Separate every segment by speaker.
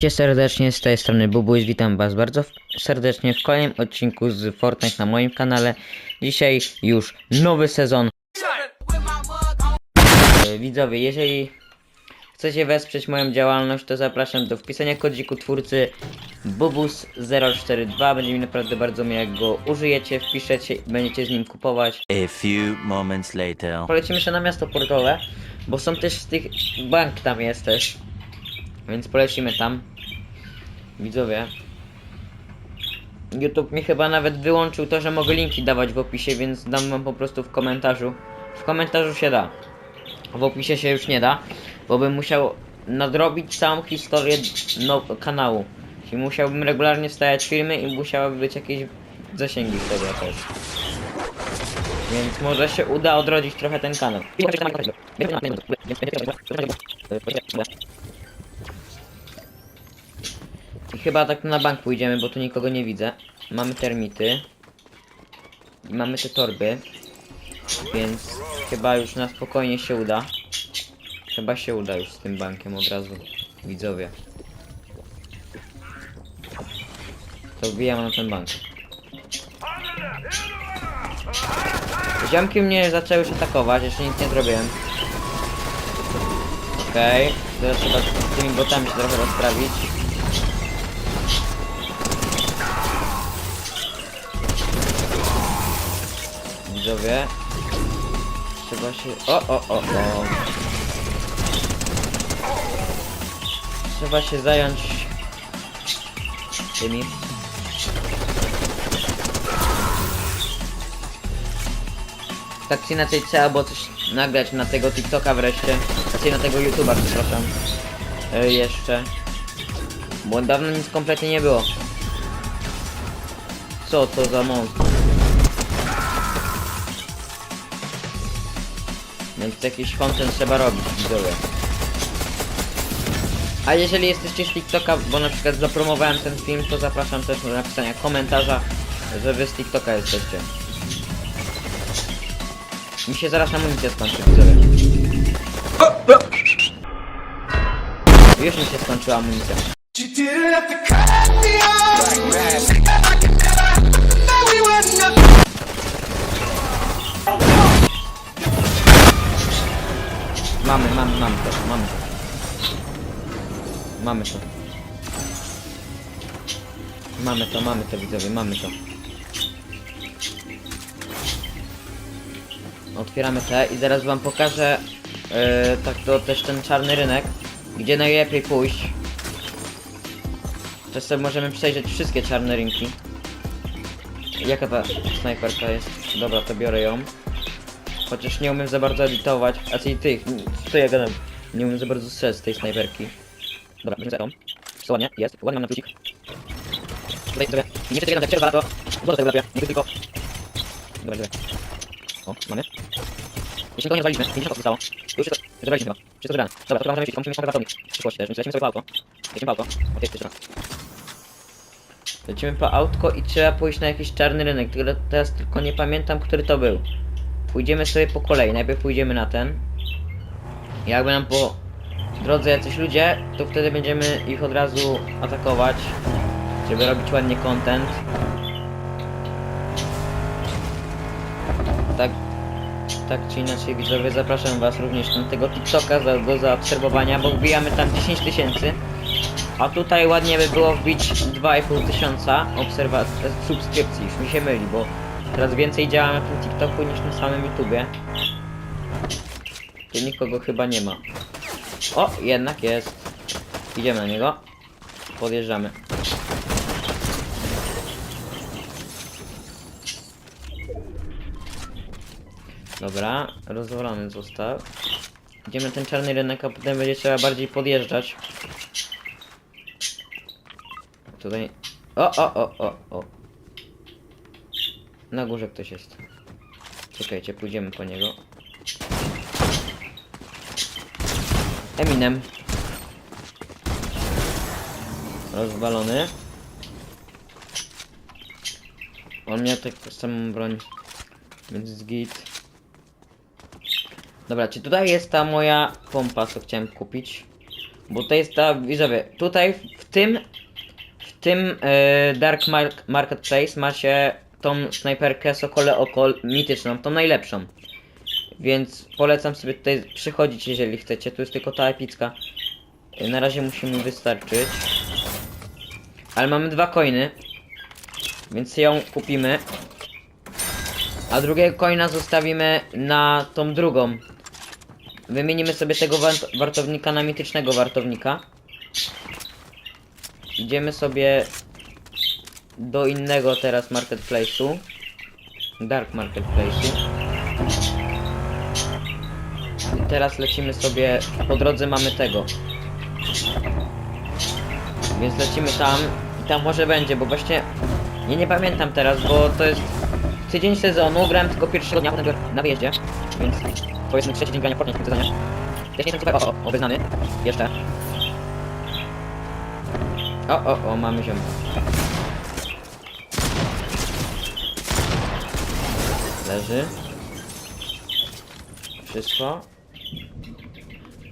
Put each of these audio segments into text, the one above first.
Speaker 1: Witajcie serdecznie, z tej strony Bubuś, witam was bardzo serdecznie w kolejnym odcinku z Fortnite na moim kanale. Dzisiaj już nowy sezon. E, Widzowie, jeżeli chcecie wesprzeć moją działalność, to zapraszam do wpisania kodziku twórcy Bubus042. Będzie mi naprawdę bardzo miło, jak go użyjecie, wpiszecie i będziecie z nim kupować.
Speaker 2: A few moments later.
Speaker 1: Polecimy się na miasto portowe, bo są też z tych... bank tam jest też. Więc polecimy tam. Widzowie. YouTube mi chyba nawet wyłączył to, że mogę linki dawać w opisie, więc dam wam po prostu w komentarzu. W komentarzu się da. W opisie się już nie da, bo bym musiał nadrobić całą historię no, kanału. I musiałbym regularnie wstawiać filmy i musiałyby być jakieś zasięgi wtedy też. Więc może się uda odrodzić trochę ten kanał. I chyba tak na bank pójdziemy, bo tu nikogo nie widzę. Mamy termity. I mamy te torby. Więc chyba już na spokojnie się uda. Chyba się uda już z tym bankiem od razu. Widzowie. To wbijamy na ten bank. Ziomki mnie zaczęły już atakować, jeszcze nic nie zrobiłem. Okej, teraz trzeba z tymi botami się trochę rozprawić. Widzowie. Trzeba się... O, o, o, o. Trzeba się zająć tymi. Tak czy inaczej trzeba było coś nagrać na tego TikToka wreszcie. Znaczy na tego YouTube'a, przepraszam. E, jeszcze. Bo dawno nic kompletnie nie było. Co to za monstr? Więc jakiś content trzeba robić, widzowie. A jeżeli jesteście z TikToka, bo na przykład zapromowałem ten film, to zapraszam też do napisania komentarza, że wy z TikToka jesteście. Mi się zaraz amunicja skończy, widzowie. Już mi się skończyła amunicja.
Speaker 3: Me
Speaker 1: Mamy, mamy, mamy to, mamy to. Mamy to. Mamy to, mamy to widzowie, mamy to. Otwieramy te i zaraz wam pokażę yy, tak to też ten czarny rynek, gdzie najlepiej pójść. Sobie możemy przejrzeć wszystkie czarne rynki. Jaka ta snajperka jest? Dobra, to biorę ją. Chociaż nie umiem za bardzo edytować, a tej tych, co ja gadam? Nie umiem za bardzo strzec z tej snajperki. Dobra, będziemy tą. Wszystko ładnie, jest, ładnie mam na plusik. Tutaj, dobra, nie chcę na przerwa, to złożę tego lepiej, nie tylko. Dobra, dobra. O, mamy. Jeśli go nie zwaliliśmy, 50 zostało. Już wszystko, zebraliśmy chyba. Wszystko zebrane. Dobra, to chyba możemy iść, musimy szukać ratownik. W przyszłości też, więc lecimy sobie po auto. Lecimy po auto. O, jest jeszcze Lecimy po autko i trzeba pójść na jakiś czarny rynek, tyle teraz tylko nie pamiętam, który to był. Pójdziemy sobie po kolei. Najpierw pójdziemy na ten. Jakby nam po drodze jacyś ludzie, to wtedy będziemy ich od razu atakować, żeby robić ładnie content. Tak, tak czy inaczej widzowie, zapraszam was również na tego TikToka za, do zaobserwowania, bo wbijamy tam 10 tysięcy. A tutaj ładnie by było wbić 2,5 tysiąca subskrypcji, już mi się myli, bo teraz więcej działam na tym TikToku niż na samym YouTubie. Tu nikogo chyba nie ma. O, jednak jest. Idziemy na niego. Podjeżdżamy. Dobra, rozwalony został. Idziemy na ten czarny rynek, a potem będzie trzeba bardziej podjeżdżać. Tutaj... O, o, o, o, o. Na górze ktoś jest. Czekajcie, pójdziemy po niego. Eminem. Rozwalony. On miał tak samą broń. Więc z. Dobra, czy tutaj jest ta moja pompa, co chciałem kupić? Bo to jest ta, widzowie, tutaj w tym, w tym e, Dark Mar Marketplace macie tą snajperkę Sokole Oko mityczną, tą najlepszą. Więc polecam sobie tutaj przychodzić, jeżeli chcecie. Tu jest tylko ta epicka. E, Na razie musi mi wystarczyć. Ale mamy dwa coiny. Więc ją kupimy. A drugiego coina zostawimy na tą drugą. Wymienimy sobie tego wart wartownika na mitycznego wartownika. Idziemy sobie do innego teraz marketplace'u. Dark marketplace'u. I teraz lecimy sobie, po drodze mamy tego. Więc lecimy tam i tam może będzie, bo właśnie ja nie pamiętam teraz, bo to jest tydzień sezonu, grałem tylko pierwszego dnia na wyjeździe, więc powiedzmy trzeci dzień grania Fortnite w tym sezonie. Też nie jestem super, o, o, jeszcze. O, o, o, mamy ziomka. Leży. Wszystko.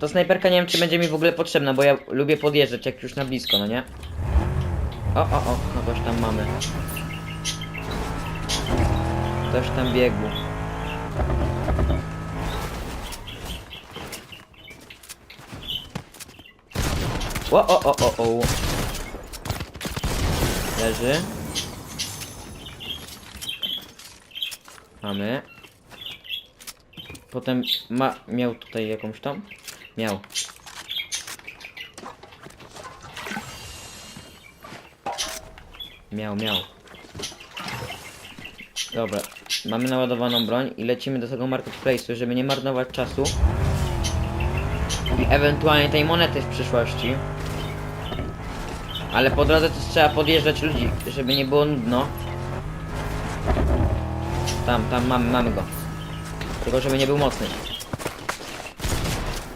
Speaker 1: To snajperka nie wiem czy będzie mi w ogóle potrzebna, bo ja lubię podjeżdżać jak już na blisko, no nie? O, o, o, kogoś tam mamy. Ktoś tam biegł. O, o, o, o, o. Leży. Mamy. Potem ma, miał tutaj jakąś tam? Miał. Miał, miał. Dobra, mamy naładowaną broń i lecimy do tego marketplace'u, żeby nie marnować czasu. I ewentualnie tej monety w przyszłości. Ale po drodze też trzeba podjeżdżać ludzi, żeby nie było nudno. Tam, tam mamy, mamy go. Tylko żeby nie był mocny.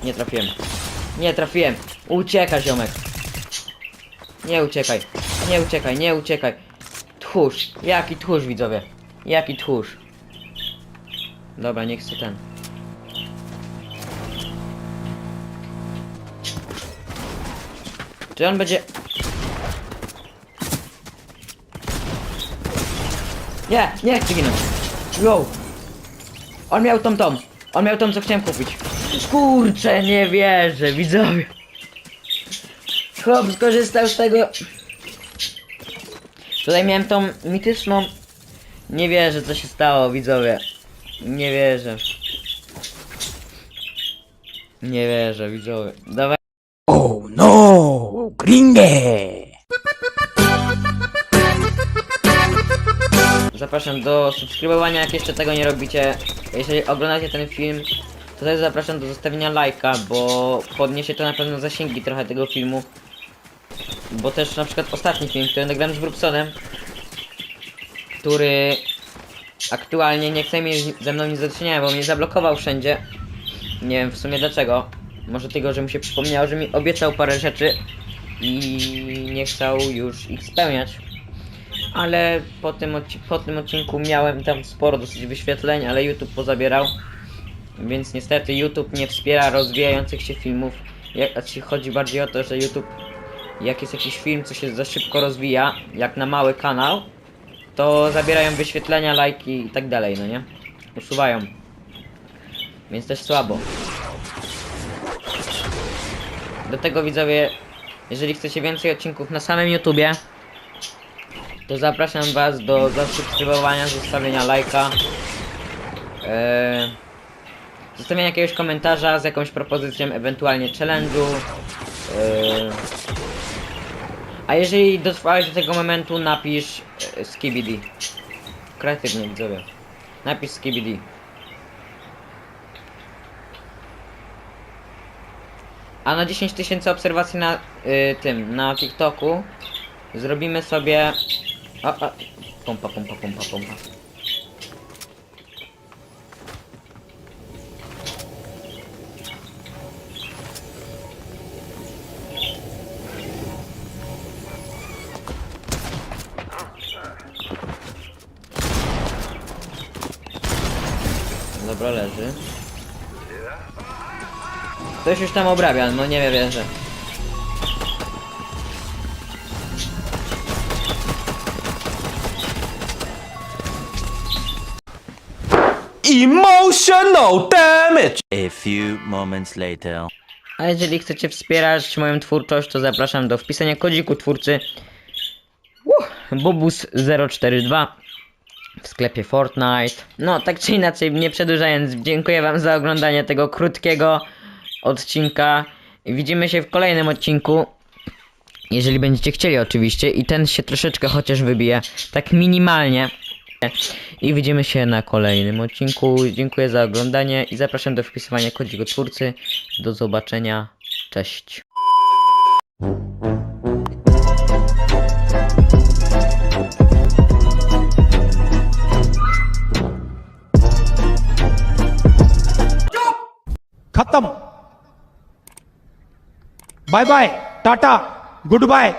Speaker 1: Nie trafiłem. Nie trafiłem. Ucieka ziomek. Nie uciekaj. Nie uciekaj, nie uciekaj. Tchórz. Jaki tchórz widzowie. Jaki tchórz. Dobra, nie chcę ten. Czy on będzie... Nie, nie chcę ginąć. Yo. On miał tą tą. On miał tą co chciałem kupić. Kurczę, nie wierzę, widzowie. Chłop skorzystał z tego. Tutaj miałem tą mityczną. Nie wierzę co się stało, widzowie. Nie wierzę. Nie wierzę, widzowie. Dawaj.
Speaker 4: Oh no, gringe!
Speaker 1: Zapraszam do subskrybowania, jak jeszcze tego nie robicie. Jeżeli oglądacie ten film, to też zapraszam do zostawienia lajka, bo podniesie to na pewno zasięgi trochę tego filmu. Bo też na przykład ostatni film, który nagrałem z Brupsonem, który aktualnie nie chce mieć ze mną nic do czynienia, bo mnie zablokował wszędzie. Nie wiem w sumie dlaczego. Może tego, że mu się przypomniało, że mi obiecał parę rzeczy i nie chciał już ich spełniać ale po tym, po tym odcinku miałem tam sporo dosyć wyświetleń, ale YouTube pozabierał. Więc niestety YouTube nie wspiera rozwijających się filmów. Jak, znaczy chodzi bardziej o to, że YouTube, jak jest jakiś film, co się za szybko rozwija, jak na mały kanał, to zabierają wyświetlenia, lajki i tak dalej, no nie? Usuwają. Więc też słabo. Do tego widzowie, jeżeli chcecie więcej odcinków na samym YouTubie, to zapraszam was do zasubskrybowania, zostawienia lajka. Eee, zostawienia jakiegoś komentarza z jakąś propozycją, ewentualnie challenge'u. Eee, a jeżeli dotrwałeś do tego momentu, napisz e, skibidi. Kreatywnie widzowie. Napisz skibidi. A na 10 tysięcy obserwacji na y, tym, na TikToku zrobimy sobie a, a. Pompa, pompa, pompa, pompa. Dobra, leży. Ktoś już tam obrabia, no nie wierzę.
Speaker 5: Emotional damage!
Speaker 2: A few moments later.
Speaker 1: A jeżeli chcecie wspierać moją twórczość, to zapraszam do wpisania kodziku twórcy uh, Bobus042 w sklepie Fortnite. No, tak czy inaczej, nie przedłużając, dziękuję wam za oglądanie tego krótkiego odcinka. Widzimy się w kolejnym odcinku. Jeżeli będziecie chcieli oczywiście i ten się troszeczkę chociaż wybije, tak minimalnie. I widzimy się na kolejnym odcinku. Dziękuję za oglądanie i zapraszam do wpisywania kodziku twórcy. Do zobaczenia. Cześć.
Speaker 6: खत्म bye bye tata good bye